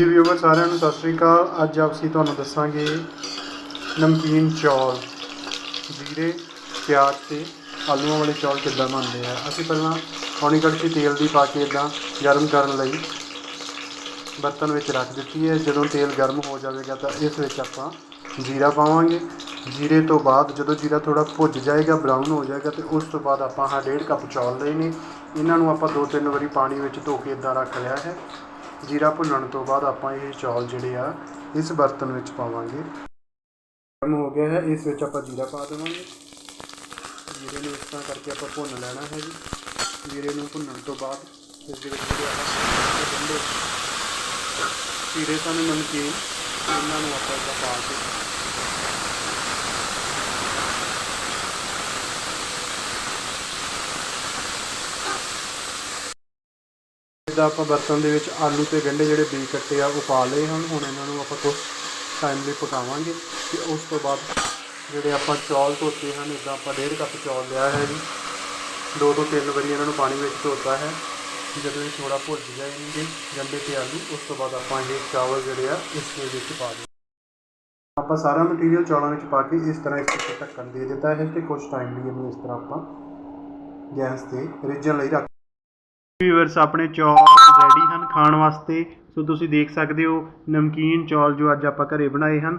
ਜੀ ਵੀਵਰ ਸਾਰਿਆਂ ਨੂੰ ਸਤਿ ਸ੍ਰੀ ਅਕਾਲ। ਅੱਜ ਅਸੀਂ ਤੁਹਾਨੂੰ ਦੱਸਾਂਗੇ ਨਮਕੀਨ ਚੌਲ। ਜੀਰੇ, ਪਿਆਜ਼ ਤੇ ਆਲੂਆਂ ਵਾਲੇ ਚੌਲ ਕਿੱਦਾਂ ਬਣਦੇ ਆ? ਅਸੀਂ ਪਹਿਲਾਂ ਪੌਣੀ ਕੜਛੀ ਤੇਲ ਦੀ ਪਾ ਕੇ ਇਦਾਂ ਗਰਮ ਕਰਨ ਲਈ ਬਰਤਨ ਵਿੱਚ ਰੱਖ ਦਿੱਤੀ ਹੈ। ਜਦੋਂ ਤੇਲ ਗਰਮ ਹੋ ਜਾਵੇਗਾ ਤਾਂ ਇਸ ਵਿੱਚ ਆਪਾਂ ਜੀਰਾ ਪਾਵਾਂਗੇ। ਜੀਰੇ ਤੋਂ ਬਾਅਦ ਜਦੋਂ ਜੀਰਾ ਥੋੜਾ ਭੁੱਜ ਜਾਏਗਾ ਬਰਾਊਨ ਹੋ ਜਾਏਗਾ ਤੇ ਉਸ ਤੋਂ ਬਾਅਦ ਆਪਾਂ ਹਾਂ ਡੇਢ ਕੱਪ ਚੌਲ ਲਏ ਨੇ। ਇਹਨਾਂ ਨੂੰ ਆਪਾਂ ਦੋ ਤਿੰਨ ਵਾਰੀ ਪਾਣੀ ਵਿੱਚ ਧੋ ਕੇ ਇਦਾਂ ਰੱਖ ਲਿਆ ਹੈ। ਜੀਰਾ ਭੁੰਨਣ ਤੋਂ ਬਾਅਦ ਆਪਾਂ ਇਹ ਚੌਲ ਜਿਹੜੇ ਆ, ਇਸ ਬਰਤਨ ਵਿੱਚ ਪਾਵਾਂਗੇ। ਗਰਮ ਹੋ ਗਿਆ ਹੈ, ਇਸ ਵਿੱਚ ਆਪਾਂ ਜੀਰਾ ਪਾ ਦੇਵਾਂਗੇ। ਜੀਰੇ ਨੂੰ ਇਸ ਤਰ੍ਹਾਂ ਕਰਕੇ ਆਪਾਂ ਭੁੰਨ ਲੈਣਾ ਹੈ ਜੀ। ਜੀਰੇ ਨੂੰ ਭੁੰਨਣ ਤੋਂ ਬਾਅਦ ਇਸ ਦੇ ਵਿੱਚ ਜਿਹੜੇ ਆਪਾਂ ਗੰਢੇ ਜੀਰੇ ਸਨ ਨਮਕੀਨ ਇਹਨਾਂ ਨੂੰ ਆਪਾਂ ਪਾ ਕੇ ਇਦਾਂ ਆਪਾਂ ਬਰਤਨ ਦੇ ਵਿੱਚ ਆਲੂ ਤੇ ਗੰਢੇ ਜਿਹੜੇ ਬੀਜ ਕੱਟੇ ਆ, ਉਹ ਪਾ ਲਏ ਹਨ। ਹੁਣ ਇਹਨਾਂ ਨੂੰ ਆਪਾਂ ਕੁਝ ਟਾਈਮ ਲਈ ਪਕਾਵਾਂਗੇ ਤੇ ਉਸ ਤੋਂ ਬਾਅਦ ਜਿਹੜੇ ਆਪਾਂ ਚੌਲ ਧੋਤੇ ਹਨ ਇਦਾਂ ਆਪਾਂ ਡੇਢ ਕੱਪ ਚੌਲ ਲਿਆ ਹੈ ਜੀ। ਦੋ ਤੋਂ ਤਿੰਨ ਵਾਰੀ ਇਹਨਾਂ ਨੂੰ ਪਾਣੀ ਵਿੱਚ ਧੋਤਾ ਹੈ। ਜਦੋਂ ਇਹ ਥੋੜਾ ਭੁੱਜ ਜਾਣਗੇ, ਗੰਢੇ ਤੇ ਆਲੂ, ਉਸ ਤੋਂ ਬਾਅਦ ਆਪਾਂ ਇਹ ਚਾਵਲ ਜਿਹੜੇ ਆ, ਇਸ ਦੇ ਵਿੱਚ ਪਾ ਦੇ ਆਪਾਂ ਸਾਰਾ ਮਟੀਰੀਅਲ ਚੌਲਾਂ ਵਿੱਚ ਪਾ ਕੇ ਇਸ ਤਰ੍ਹਾਂ ਇਸ ਤੇ ਢੱਕਣ ਦੇ ਦਿੱਤਾ ਹੈ ਤੇ ਕੁਝ ਟਾਈਮ ਲਈ ਇਹਨੂੰ ਇਸ ਤਰ੍ਹਾਂ ਆਪਾਂ ਗੈਸ ਤੇ ਰਿੱਝਣ ਲਈ ਰੱਖ ਵੀਵਰਸ ਆਪਣੇ ਚੌਲ ਰੈਡੀ ਹਨ ਖਾਣ ਵਾਸਤੇ। ਸੋ ਤੁਸੀਂ ਦੇਖ ਸਕਦੇ ਹੋ ਨਮਕੀਨ ਚੌਲ ਜੋ ਅੱਜ ਆਪਾਂ ਘਰੇ ਬਣਾਏ ਹਨ।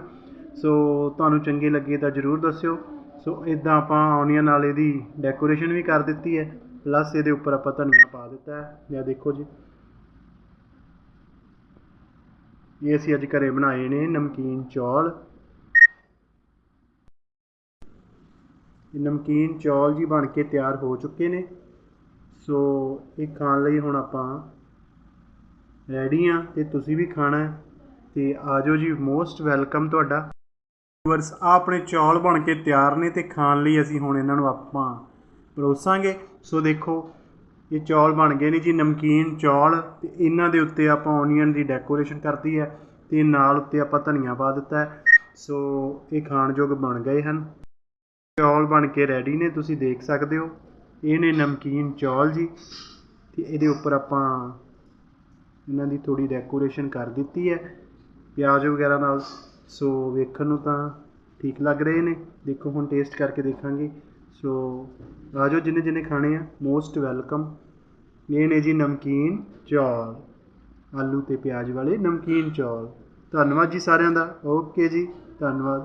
ਸੋ ਤੁਹਾਨੂੰ ਚੰਗੇ ਲੱਗੇ ਤਾਂ ਜਰੂਰ ਦੱਸਿਓ। ਸੋ ਇਦਾਂ ਆਪਾਂ ਔਨੀਅਨ ਨਾਲ ਇਹਦੀ ਡੈਕੋਰੇਸ਼ਨ ਵੀ ਕਰ ਦਿੱਤੀ ਹੈ। ਪਲੱਸ ਇਹਦੇ ਉੱਪਰ ਆਪਾਂ ਧਨੀਆ ਪਾ ਦਿੱਤਾ ਹੈ। ਜਾਂ ਦੇਖੋ ਜੀ। ਇਹ ਅਸੀਂ ਅੱਜ ਘਰੇ ਬਣਾਏ ਨੇ ਨਮਕੀਨ ਚੌਲ। ਨਮਕੀਨ ਚੌਲ ਜੀ ਬਣ ਕੇ ਤਿਆਰ ਹੋ ਚੁੱਕੇ ਨੇ। ਸੋ ਇਹ ਖਾਣ ਲਈ ਹੁਣ ਆਪਾਂ ਰੈਡੀ ਆ ਤੇ ਤੁਸੀਂ ਵੀ ਖਾਣਾ ਹੈ ਤੇ ਆਜੋ ਜੀ ਮੋਸਟ ਵੈਲਕਮ ਤੁਹਾਡਾ। ਵੀਵਰਸ ਆ ਆਪਣੇ ਚੌਲ ਬਣ ਕੇ ਤਿਆਰ ਨੇ ਤੇ ਖਾਣ ਲਈ ਅਸੀਂ ਹੁਣ ਇਹਨਾਂ ਨੂੰ ਆਪਾਂ ਪਰੋਸਾਂਗੇ। ਸੋ ਦੇਖੋ, ਇਹ ਚੌਲ ਬਣ ਗਏ ਨੇ ਜੀ, ਨਮਕੀਨ ਚੌਲ ਤੇ ਇਹਨਾਂ ਦੇ ਉੱਤੇ ਆਪਾਂ ਓਨੀਅਨ ਦੀ ਡੈਕੋਰੇਸ਼ਨ ਕਰਤੀ ਹੈ ਤੇ ਨਾਲ ਉੱਤੇ ਆਪਾਂ ਧਨੀਆ ਪਾ ਦਿੱਤਾ ਹੈ। ਸੋ ਇਹ ਖਾਣਯੋਗ ਬਣ ਗਏ ਹਨ। ਚੌਲ ਬਣ ਕੇ ਰੈਡੀ ਨੇ, ਤੁਸੀਂ ਦੇਖ ਸਕਦੇ ਹੋ। ਇਹ ਨੇ ਨਮਕੀਨ ਚੌਲ ਜੀ, ਤੇ ਇਹਦੇ ਉੱਪਰ ਆਪਾਂ ਇਹਨਾਂ ਦੀ ਥੋੜੀ ਡੈਕੋਰੇਸ਼ਨ ਕਰ ਦਿੱਤੀ ਹੈ। ਪਿਆਜ਼ ਵਗੈਰਾ ਨਾਲ, ਸੋ ਵੇਖਣ ਨੂੰ ਤਾਂ ਠੀਕ ਲੱਗ ਰਹੇ ਨੇ। ਦੇਖੋ, ਹੁਣ ਟੇਸਟ ਕਰਕੇ ਦੇਖਾਂਗੇ। ਸੋ ਆਜੋ ਜਿੰਨੇ ਜਿੰਨੇ ਖਾਣੇ ਆ ਮੋਸਟ ਵੈਲਕਮ ਇਹ ਨੇ ਜੀ ਨਮਕੀਨ ਚੌਲ, ਆਲੂ ਤੇ ਪਿਆਜ਼ ਵਾਲੇ ਨਮਕੀਨ ਚੌਲ। ਧੰਨਵਾਦ ਜੀ ਸਾਰਿਆਂ ਦਾ। ਓਕੇ ਜੀ, ਧੰਨਵਾਦ।